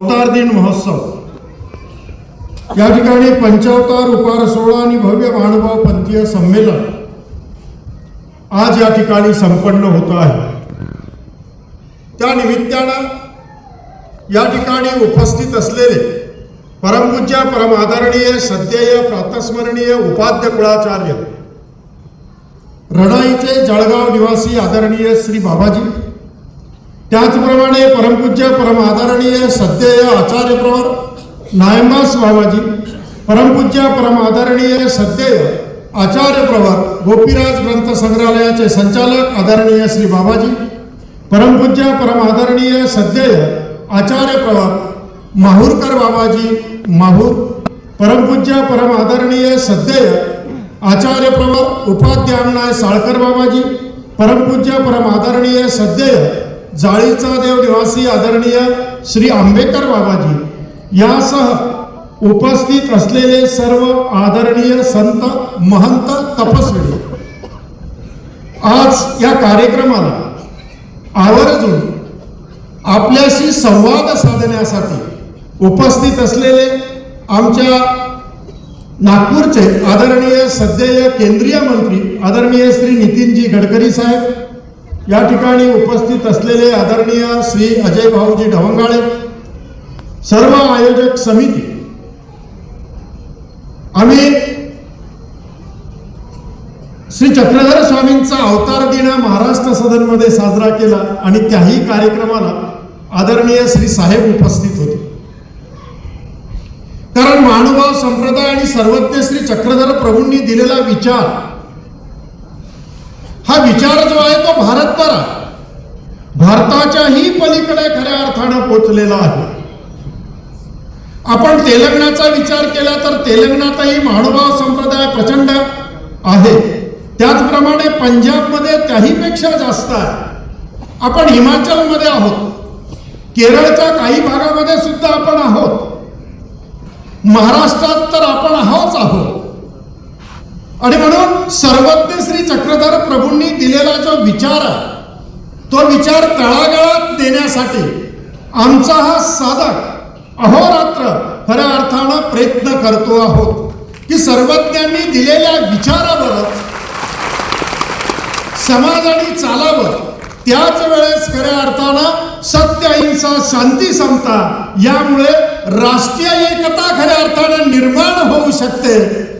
अवतार दिन महोत्सव. या पंचावतार उपार सोहळा भव्य महानुभाव पंथीय संमेलन आज या संपन्न होत निमित्तानं या ठिकाणी उपस्थित परमपूज्य, परम आदरणीय, सद्यय, प्रातस्मरणीय उपाध्य कुळाचार्य, रणाईचे जळगाव निवासी आदरणीय श्री बाबाजी त्याचप्रमाणे परमपूज्य परम आदरणीय सद्यय आचार्य प्रवर नायंबास बाबाजी परमपूज्य परम आदरणीय सद्यय आचार्य प्रवर गोपीराज ग्रंथ संग्रहालयाचे संचालक आदरणीय श्री बाबाजी परमपूज्य परम आदरणीय सद्यय आचार्य प्रवर माहूरकर बाबाजी माहूर परमपूज्य परम आदरणीय सद्यय आचार्य प्रवर उपाध्य साळकर बाबाजी परमपूज्य परम आदरणीय सद्यय जाळीचा देव निवासी आदरणीय श्री आंबेकर बाबाजी यासह उपस्थित असलेले सर्व आदरणीय संत महंत तपस्वी आज या कार्यक्रमाला आवर्जून आपल्याशी संवाद साधण्यासाठी उपस्थित असलेले आमच्या नागपूरचे आदरणीय सध्या केंद्रीय मंत्री आदरणीय श्री नितीनजी गडकरी साहेब या ठिकाणी उपस्थित असलेले आदरणीय श्री अजय भाऊजी ढवंगाळे सर्व आयोजक समिती. आम्ही श्री चक्रधर स्वामींचा अवतार दिन महाराष्ट्र सदनमध्ये साजरा केला आणि त्याही कार्यक्रमाला आदरणीय श्री साहेब उपस्थित होते. कारण महानुभाव संप्रदाय आणि सर्वज्ञ श्री चक्रधर प्रभूंनी दिलेला विचार हा विचार जो आहे तो भारतभर आहे. भारताच्याही पलीकडे खऱ्या अर्थानं पोचलेला आहे. आपण तेलंगणाचा विचार केला तर तेलंगणातही महानुभाव संप्रदाय प्रचंड आहे. त्याचप्रमाणे पंजाबमध्ये त्याहीपेक्षा जास्त आहे. आपण हिमाचलमध्ये आहोत. केरळच्या काही भागामध्ये सुद्धा आपण आहोत. महाराष्ट्रात तर आपण आहोत आहोत. आणि म्हणून सर्वज्ञ श्री चक्रधर प्रभूंनी दिलेला जो विचार आहे तो विचार तळागाळात देण्यासाठी आमचा हा साधक अहोरात्र खऱ्या अर्थानं प्रयत्न करतो आहोत की सर्वज्ञांनी दिलेल्या विचारावर समाजाने चालावं त्याच वेळेस खऱ्या अर्थानं सत्य अहिंसा शांती समता यामुळे राष्ट्रीय एकता खऱ्या अर्थानं निर्माण होऊ शकते.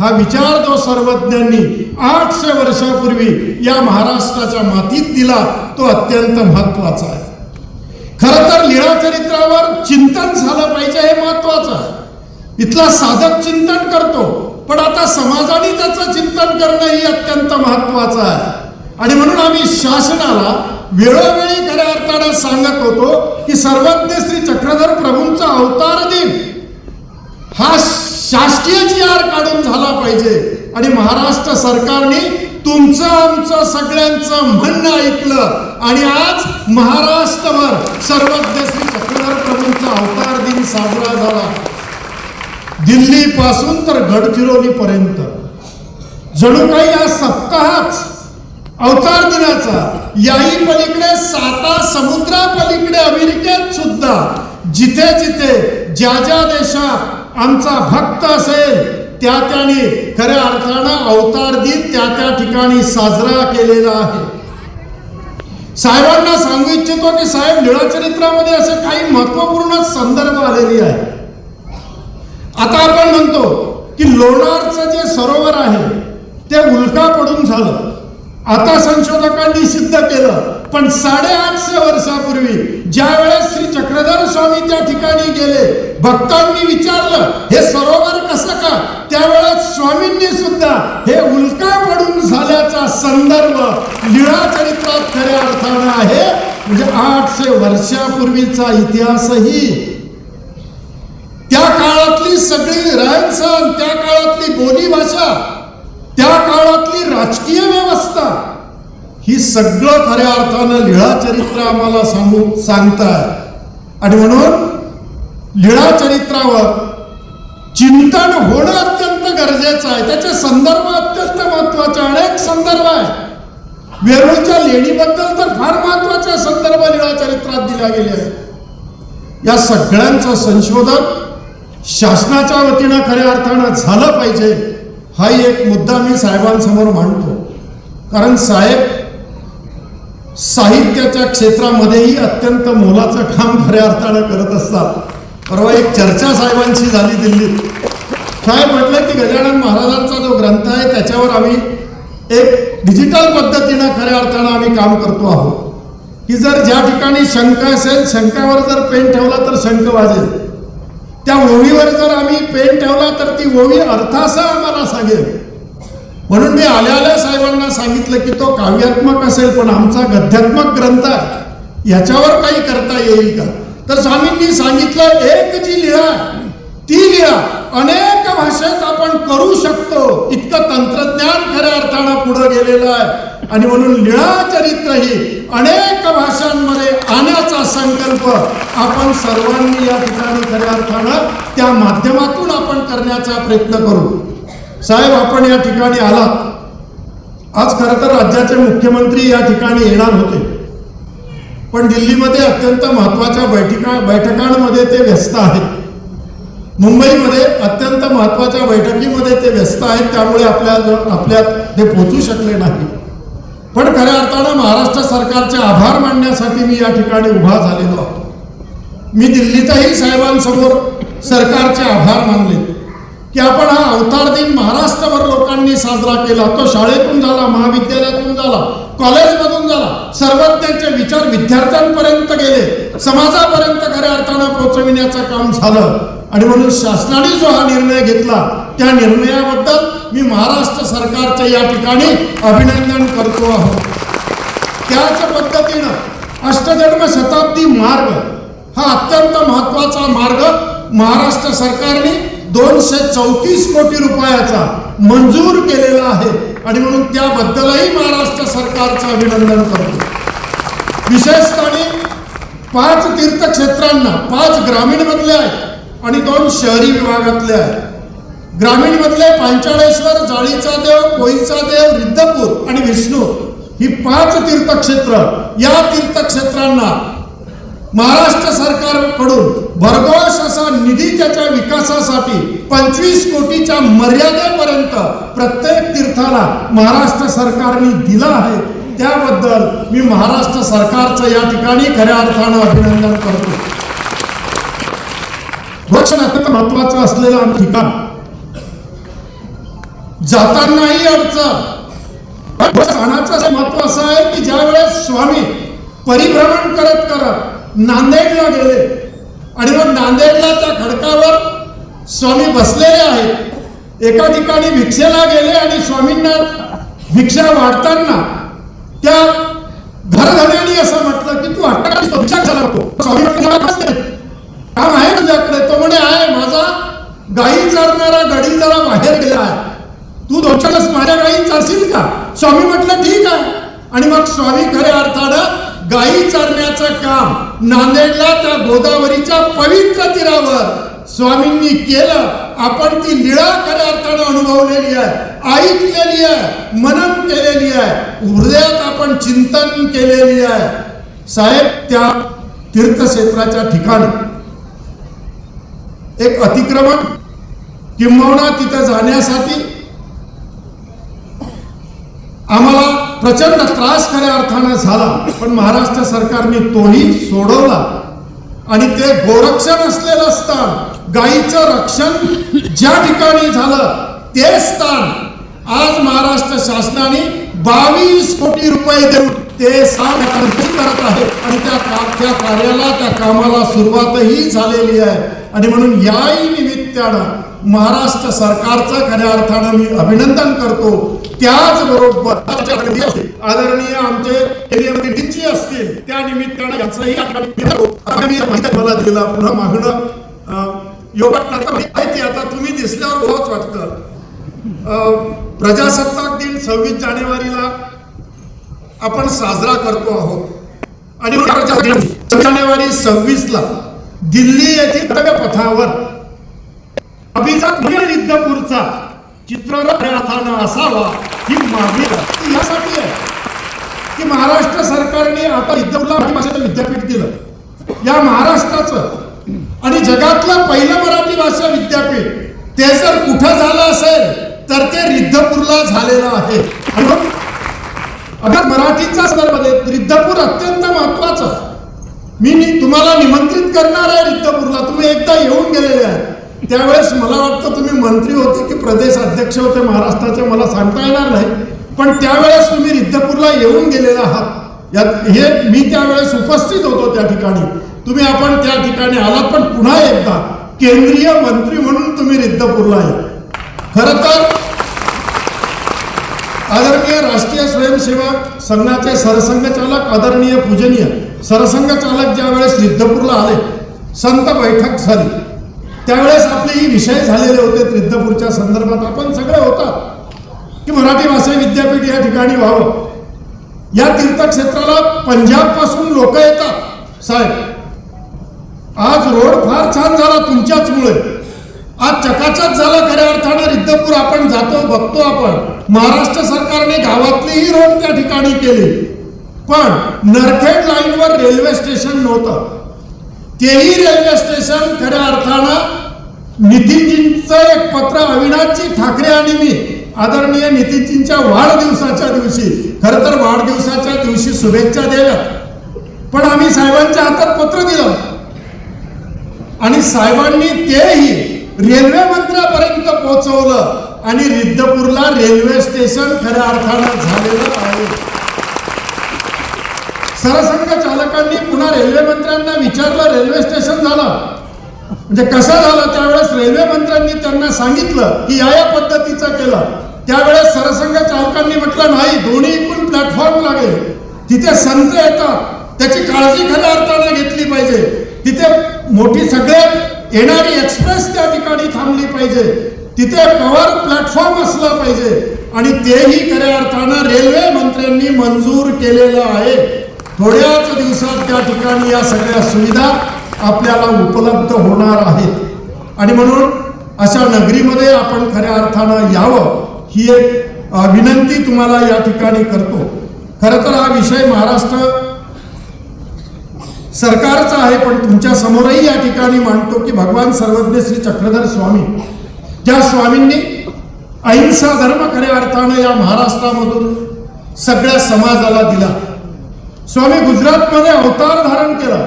हा विचार जो सर्वज्ञांनी आठशे वर्षापूर्वी या महाराष्ट्राच्या मातीत दिला तो अत्यंत महत्त्वाचा आहे. खर तर लीळा चरित्रावर चिंतन झालं पाहिजे हे महत्वाचं आहे. इथला साधक चिंतन करतो पण आता समाजाने त्याचं चिंतन करणं ही अत्यंत महत्वाचं आहे. आणि म्हणून आम्ही शासनाला वेळोवेळी खऱ्या अर्थानं सांगत होतो की सर्वज्ञ श्री चक्रधर प्रभूंचा अवतार दिन हा शासकीय जी आर काढून झाला पाहिजे. आणि महाराष्ट्र सरकारने तुमचं आमचं सगळ्यांचं म्हणणं ऐकलं. आणि आज महाराष्ट्रभर सर्वज्ञ श्री चक्रधर प्रभूंचा अवतार दिन साजरा झाला. दिल्ली पासून तर गडचिरोली पर्यंत जणू काही हा सप्ताहच अवतार दिनाचा. याही पलीकडे साता समुद्रा पलीकडे अमेरिकेत सुद्धा. जिथे जिथे ज्या ज्या देशात आमचा भक्त असेल त्या त्याने खऱ्या अर्थानं अवतार दिन त्या त्या ठिकाणी साजरा केलेला आहे. साहेबांना सांगू इच्छितो की साहेब लीळाचरित्रामध्ये असे काही महत्त्वपूर्ण संदर्भ आलेले आहे आता आपण म्हणतो की लोणारचं जे सरोवर आहे ते उल्का पडून झालं. आता संशोधकांनी सिद्ध केलं पण साडेआठशे वर्षापूर्वी ज्या वेळेस श्री चक्रधर स्वामी त्या ठिकाणी गेले भक्तांनी विचारलं हे सरोवर कसं का? त्यावेळेस स्वामींनी सुद्धा हे उल्का पडून झाल्याचा संदर्भ लीळा चरित्रात खऱ्या अर्थानं आहे. म्हणजे आठशे वर्षापूर्वीचा इतिहासही. त्या काळातली सगळी रहनसहन त्या काळातली बोली भाषा त्या काळातली राजकीय व्यवस्था ही सगळं खऱ्या अर्थानं लिळा चरित्र आम्हाला सांगू सांगताय. आणि म्हणून लीळा चरित्रावर चिंतन होणं अत्यंत गरजेचं आहे. त्याचे संदर्भ अत्यंत महत्त्वाचे अनेक संदर्भ आहे. वेरूळच्या लेणीबद्दल तर फार महत्त्वाचे संदर्भ लिळा चरित्रात दिल्या गेले आहेत. या सगळ्यांचं संशोधन शासनाच्या वतीनं खऱ्या अर्थानं झालं पाहिजे. हाही एक मुद्दा मी साहेबांसमोर मांडतो. कारण साहेब साहित्याच्या क्षेत्रामध्येही अत्यंत मोलाचं काम खऱ्या अर्थानं करत असतात. परवा एक चर्चा साहेबांशी झाली दिल्लीत. साहेब म्हटलं की गजानन महाराजांचा जो ग्रंथ आहे त्याच्यावर आम्ही एक डिजिटल पद्धतीनं खऱ्या अर्थानं आम्ही काम करतो आहोत. की जर ज्या ठिकाणी शंका असेल शंकावर जर पेन ठेवला तर शंख वाजेल. त्या ओवीवर जर आम्ही पेन ठेवला तर ती ओवी अर्थासह आम्हाला सांगेल. म्हणून मी आल्या आल्या साहेबांना सांगितलं की तो काव्यात्मक असेल पण आमचा गद्यात्मक ग्रंथ आहे. याच्यावर काही करता येईल का? तर स्वामींनी सांगितलं एक जी लिहा ती लिहा. अनेक भाषेत आपण करू शकतो. इतकं तंत्रज्ञान खऱ्या अर्थानं पुढे गेलेलं आहे. आणि म्हणून लिळा चरित्र ही अनेक भाषांमध्ये संकल्प आपण सर्वांनी या ठिकाणी खऱ्या अर्थानं त्या माध्यमातून आपण करण्याचा प्रयत्न करू. साहेब आपण या ठिकाणी आलात. आज खरं तर राज्याचे मुख्यमंत्री या ठिकाणी येणार होते. पण दिल्लीमध्ये अत्यंत महत्त्वाच्या बैठका बैठकांमध्ये ते व्यस्त आहेत. मुंबईमध्ये अत्यंत महत्त्वाच्या बैठकीमध्ये ते व्यस्त आहेत त्यामुळे आपल्या आपल्यात ते पोचू शकले नाही. पण खऱ्या अर्थानं महाराष्ट्र सरकारचे आभार मानण्यासाठी मी या ठिकाणी उभा झालेलो आहे. मी दिल्लीतही साहेबांसमोर सरकारचे आभार मानले. की आपण हा अवतार दिन महाराष्ट्रभर लोकांनी साजरा केला. तो शाळेतून झाला महाविद्यालयातून झाला कॉलेजमधून झाला. सर्वज्ञांचे विचार विद्यार्थ्यांपर्यंत गेले. समाजापर्यंत खऱ्या अर्थानं पोहोचविण्याचं काम झालं. आणि म्हणून शासनाने जो हा निर्णय घेतला त्या निर्णयाबद्दल मी महाराष्ट्र सरकारच्या या ठिकाणी अभिनंदन करतो आहोत त्याच पद्धतीनं अष्टजन्म शताब्दी मार्ग हा अत्यंत महत्त्वाचा मार्ग महाराष्ट्र सरकारने दोनशे चौतीस कोटी रुपयाचा मंजूर केलेला आहे. आणि म्हणून त्याबद्दलही महाराष्ट्र सरकारचं अभिनंदन करतो. विशेषतः पाच तीर्थक्षेत्रांना पाच ग्रामीण मधले आहेत आणि दोन शहरी विभागातले आहेत. ग्रामीण मधले पांचाळेश्वर जाळीचा देव कोईचा देव रिद्धपूर आणि विष्णू ही पाच तीर्थक्षेत्र. या तीर्थक्षेत्रांना महाराष्ट्र सरकारकडून भरघोस असा निधी त्याच्या विकासासाठी पंचवीस कोटीच्या मर्यादेपर्यंत प्रत्येक तीर्थाला महाराष्ट्र सरकारने दिला आहे. त्याबद्दल मी महाराष्ट्र सरकारचं या ठिकाणी खऱ्या अर्थानं अभिनंदन करतो. महत्वाचं असलेलं ठिकाण. जातानाही अडचण. पण स्थानाचं असं महत्त्व असं आहे की ज्या वेळेस स्वामी परिभ्रमण करत करत नांदेडला गेले आणि मग नांदेडला त्या खडकावर स्वामी बसलेले आहेत. एका ठिकाणी भिक्षेला गेले आणि स्वामींना भिक्षा वाढताना त्या घरधण्याने असं म्हटलं की तू हट्टा भिक्षा झाला स्वामी कसं काम आहे तुझ्याकडे. तो म्हणे आहे माझा गाई चरणारा गडी जरा बाहेर गेला आहे. तू दोन माझ्या गाई चारशील का? स्वामी म्हटलं ठीक आहे. आणि मग स्वामी खऱ्या अर्थानं गाई चारण्याचं काम नांदेडला त्या गोदावरीच्या पवित्र तीरावर स्वामींनी केलं. आपण ती लीळा खऱ्या अर्थानं अनुभवलेली आहे ऐकलेली आहे मनन केलेली आहे हृदयात आपण चिंतन केलेली आहे. साहेब त्या तीर्थक्षेत्राच्या ठिकाणी एक अतिक्रमण किंबहुना तिथं जाण्यासाठी आम्हाला प्रचंड त्रास खऱ्या अर्थानं झाला. पण महाराष्ट्र सरकारने तोही सोडवला. आणि ते गोरक्षण असलेलं स्थान गायीचं रक्षण ज्या ठिकाणी झालं ते स्थान आज महाराष्ट्र शासनाने बावीस कोटी रुपये देऊन ते स्थान आणखी करत आहे. आणि त्या त्या कार्याला त्या कामाला सुरुवातही झालेली आहे. आणि म्हणून याही निमित्तानं महाराष्ट्र सरकारचं खऱ्या अर्थानं मी अभिनंदन करतो. त्याचबरोबर आदरणीय आमचे केंद्रीय मंत्री डीजी असतील त्या निमित्तानं यांचंही आगामी माहिती मला दिला पुन्हा मागणं. अं, योगात आता तुम्ही दिसल्यावर बहुत वाटतं. प्रजासत्ताक दिन सव्वीस जानेवारीला आपण साजरा करतो आहोत. आणि जानेवारी सव्वीस ला दिल्ली येथील पथावर अभिजात रिद्धपूरचा चित्ररथ अर्थानं असावा ही मागणी ती यासाठी आहे की महाराष्ट्र सरकारने आता रिद्धपूरला मराठी भाषेचं विद्यापीठ दिलं. या महाराष्ट्राचं आणि जगातलं पहिलं मराठी भाषा विद्यापीठ ते जर कुठं झालं असेल तर ते रिद्धपूरला झालेलं आहे. अगर मराठीचा संदर्भामध्ये रिद्धपूर अत्यंत महत्वाचं मी तुम्हाला निमंत्रित करणार आहे रिद्धपूरला. तुम्ही एकदा येऊन गेलेले आहे त्यावेळेस मला वाटतं तुम्ही मंत्री होते की प्रदेश अध्यक्ष होते महाराष्ट्राचे मला सांगता येणार नाही. पण त्यावेळेस तुम्ही रिद्धपूरला येऊन गेलेले आहात. यात हे मी त्यावेळेस उपस्थित होतो त्या ठिकाणी. तुम्ही आपण त्या ठिकाणी आलात पण पुन्हा एकदा केंद्रीय मंत्री म्हणून तुम्ही रिद्धपूरला आहे. खरं तर आदरणीय राष्ट्रीय स्वयंसेवक संघाचे सरसंघचालक आदरणीय पूजनीय. सरसंघ चालक रिद्धपूरला आले संत बैठक झाली. त्यावेळेस आपले ही विषय झालेले होते त्रिद्धपूरच्या संदर्भात. आपण सगळे होतात की मराठी भाषा विद्यापीठ या ठिकाणी व्हावं. या तीर्थक्षेत्राला पंजाबपासून लोक येतात. साहेब आज रोड फार छान झाला तुमच्याचमुळे. आज चकाचक झालं खऱ्या अर्थानं रिद्धपूर आपण जातो बघतो आपण. महाराष्ट्र सरकारने गावातलीही रोड त्या ठिकाणी केली. पण नरखेड लाईनवर रेल्वे स्टेशन नव्हतं. तेही रेल्वे स्टेशन खऱ्या अर्थानं नितीनजींचं एक पत्र अविनाशजी ठाकरे आणि मी आदरणीय नितीनजींच्या वाढदिवसाच्या दिवशी खरं तर वाढदिवसाच्या दिवशी शुभेच्छा द्याव्यात पण आम्ही साहेबांच्या हातात पत्र दिलं. आणि साहेबांनी तेही रेल्वे मंत्र्यापर्यंत पोहोचवलं आणि रिद्धपूरला रेल्वे स्टेशन खऱ्या अर्थानं झालेलं आहे चालकांनी पुन्हा रेल्वे मंत्र्यांना विचारलं रेल्वे स्टेशन झालं. म्हणजे कसं झालं? त्यावेळेस रेल्वे मंत्र्यांनी त्यांना सांगितलं की या या पद्धतीचं केलं. त्यावेळेस सरसंघ चालकांनी म्हटलं नाही दोन्ही एकूण प्लॅटफॉर्म लागेल. तिथे संत येतात त्याची काळजी खऱ्या अर्थानं घेतली पाहिजे. तिथे मोठी सगळ्यात येणारी एक्सप्रेस त्या ठिकाणी थांबली पाहिजे. तिथे पॉवर प्लॅटफॉर्म असला पाहिजे. आणि तेही खऱ्या अर्थानं रेल्वे मंत्र्यांनी मंजूर केलेलं आहे. थोड्याच दिवसात त्या ठिकाणी या सगळ्या सुविधा आपल्याला उपलब्ध होणार आहेत. आणि म्हणून अशा नगरीमध्ये आपण खऱ्या अर्थानं यावं ही एक विनंती तुम्हाला या ठिकाणी करतो. खरं तर हा विषय महाराष्ट्र सरकारचा आहे पण तुमच्या समोरही या ठिकाणी मांडतो की भगवान सर्वज्ञ श्री चक्रधर स्वामी. ज्या स्वामींनी अहिंसा धर्म खऱ्या अर्थानं या महाराष्ट्रामधून सगळ्या समाजाला दिला. स्वामी गुजरातमध्ये अवतार धारण केला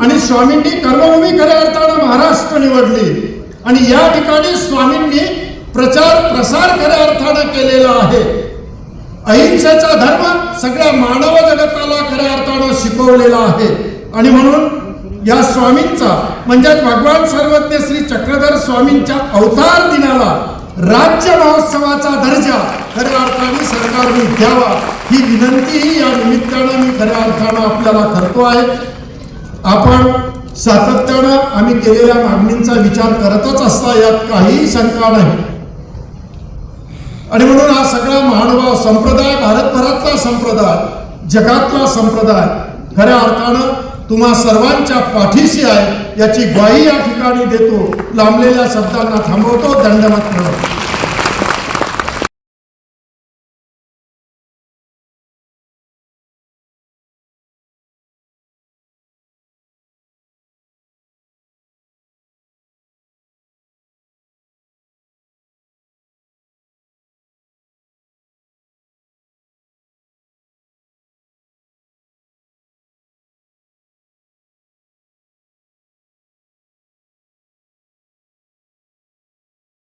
आणि स्वामींनी कर्मभूमी खऱ्या अर्थानं महाराष्ट्र निवडली. आणि या ठिकाणी स्वामींनी प्रचार प्रसार खऱ्या अर्थानं केलेला आहे. अहिंसेचा धर्म सगळ्या मानव जगताला खऱ्या अर्थानं शिकवलेला आहे. आणि म्हणून या स्वामींचा म्हणजेच भगवान सर्वज्ञ श्री चक्रधर स्वामींच्या अवतार दिनाला राज्य महोत्सवाचा दर्जा खऱ्या अर्थाने सरकारने द्यावा. ही विनंतीही या निमित्तानं मी खऱ्या अर्थानं आपल्याला करतो आहे. आपण सातत्यानं आम्ही केलेल्या मागणींचा विचार करतच असता यात काहीही शंका नाही. आणि म्हणून हा सगळा महानुभाव संप्रदाय भारतभरातला संप्रदाय जगातला संप्रदाय खऱ्या अर्थानं तुम्हा सर्वांच्या पाठीशी आहे याची ग्वाही या ठिकाणी देतो. लांबलेल्या शब्दांना थांबवतो. दंडवत ठरवतो